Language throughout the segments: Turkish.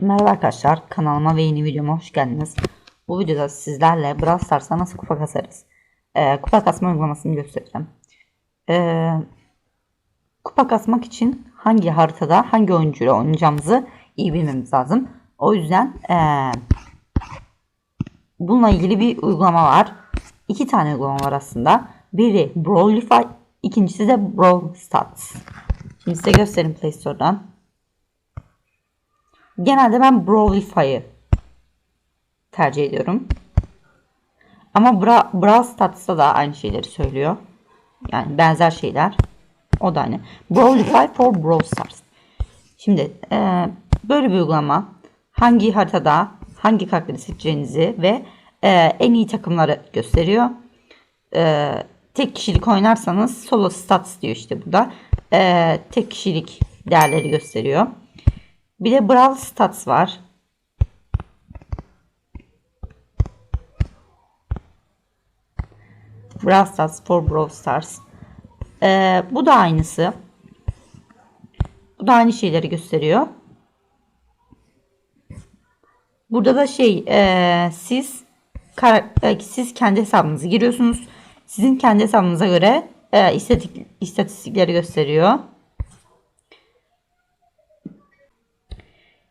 Merhaba arkadaşlar kanalıma ve yeni videoma hoş geldiniz. Bu videoda sizlerle Brawl Stars'a nasıl kupa kasarız? Ee, kupa kasma uygulamasını göstereceğim. Ee, kupa kasmak için hangi haritada hangi oyuncuyla oynayacağımızı iyi bilmemiz lazım. O yüzden ee, bununla ilgili bir uygulama var. İki tane uygulama var aslında. Biri Brawlify, ikincisi de Brawl Stats. Şimdi size göstereyim Play Store'dan. Genelde ben Brawlify'ı tercih ediyorum. Ama Bra Brawl Stats'ta da aynı şeyleri söylüyor. Yani benzer şeyler. O da aynı. Brawlify for Brawl Stars. Şimdi e, böyle bir uygulama hangi haritada hangi karakteri seçeceğinizi ve e, en iyi takımları gösteriyor. E, tek kişilik oynarsanız solo stats diyor işte burada. E, tek kişilik değerleri gösteriyor. Bir de Brawl Stats var. Brawl Stats for Brawl Stars. Ee, bu da aynısı. Bu da aynı şeyleri gösteriyor. Burada da şey e, siz e, siz kendi hesabınızı giriyorsunuz. Sizin kendi hesabınıza göre e, istatistikleri gösteriyor.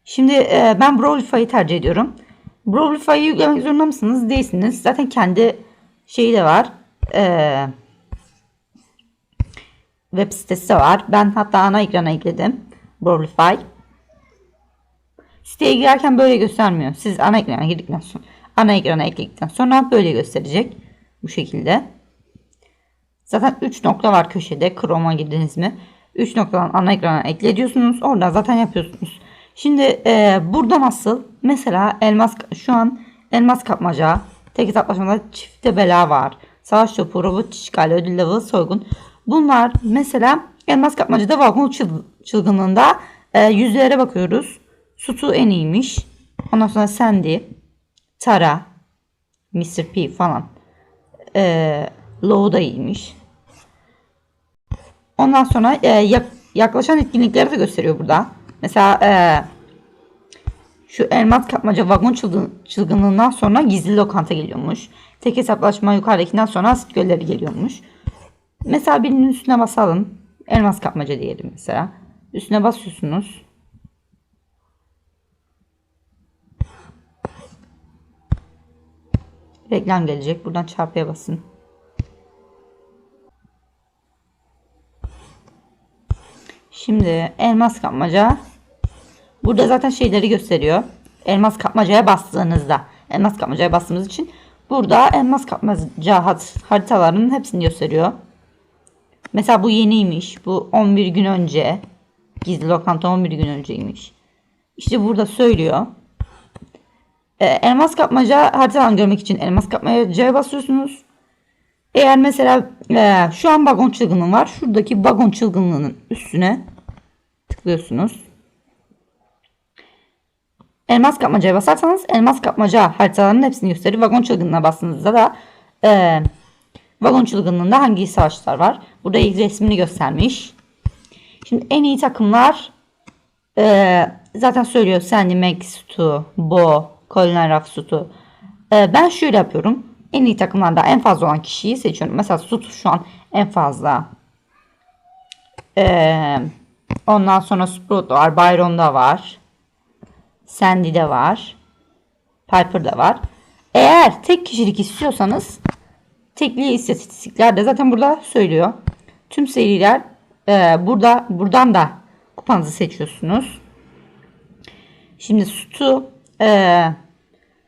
Şimdi e, ben Brawlify'ı tercih ediyorum. Brawlify'ı yüklemek zorunda mısınız? Değilsiniz. Zaten kendi şeyi de var. E, web sitesi var. Ben hatta ana ekrana ekledim. Brawlify. Siteye girerken böyle göstermiyor. Siz ana ekrana girdikten sonra ana ekrana ekledikten sonra böyle gösterecek. Bu şekilde. Zaten 3 nokta var köşede. Chrome'a girdiniz mi? 3 noktadan ana ekrana ekle diyorsunuz. Oradan zaten yapıyorsunuz. Şimdi e, burada nasıl? Mesela elmas şu an elmas kapmaca, tek hesaplaşmada çifte bela var. Savaş topu, robot işgali, ödül level, soygun. Bunlar mesela elmas kapmacada vagon çıl, çılgınlığında e, yüzlere bakıyoruz. Sutu en iyiymiş. Ondan sonra Sandy, Tara, Mr. P falan. E, Low da iyiymiş. Ondan sonra e, yak, yaklaşan etkinlikleri de gösteriyor burada. Mesela e, şu elmas kapmaca vagon çılgın, çılgınlığından sonra gizli lokanta geliyormuş. Tek hesaplaşma yukarıdakinden sonra asit gölleri geliyormuş. Mesela birinin üstüne basalım. Elmas kapmaca diyelim mesela. Üstüne basıyorsunuz. Reklam gelecek. Buradan çarpıya basın. Şimdi elmas kapmaca. Burada zaten şeyleri gösteriyor. Elmas kapmacaya bastığınızda. Elmas kapmacaya bastığımız için burada elmas kapmaca haritalarının hepsini gösteriyor. Mesela bu yeniymiş. Bu 11 gün önce. Gizli lokanta 11 gün önceymiş. İşte burada söylüyor. Ee, elmas kapmaca haritalarını görmek için elmas kapmacaya basıyorsunuz. Eğer mesela e, şu an vagon çılgınlığı var. Şuradaki vagon çılgınlığının üstüne tıklıyorsunuz. Elmas kapmacaya basarsanız elmas kapmaca haritalarının hepsini gösterir. Vagon çılgınlığına bastığınızda da e, vagon çılgınlığında hangi savaşlar var. Burada ilk resmini göstermiş. Şimdi en iyi takımlar e, zaten söylüyor. Sandy, Meg, Stu, Bo, Colin Rafsutu. E, ben şöyle yapıyorum. En iyi takımlarda en fazla olan kişiyi seçiyorum. Mesela Stu şu an en fazla. E, ondan sonra Sprout var. Byron da var. Sandy de var. Piper da var. Eğer tek kişilik istiyorsanız tekli istatistikler de zaten burada söylüyor. Tüm seriler e, burada buradan da kupanızı seçiyorsunuz. Şimdi Stu e,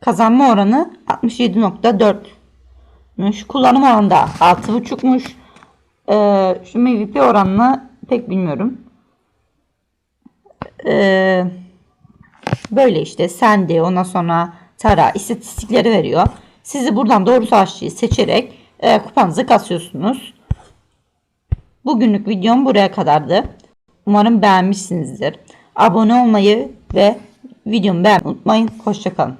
kazanma oranı 67.4'müş. Kullanım oranı da 6.5'muş. E, şu MVP oranını pek bilmiyorum. Eee Böyle işte Sandy ondan sonra Tara istatistikleri veriyor. Sizi buradan doğru savaşçıyı seçerek e, kupanızı kasıyorsunuz. Bugünlük videom buraya kadardı. Umarım beğenmişsinizdir. Abone olmayı ve videomu beğenmeyi unutmayın. Hoşçakalın.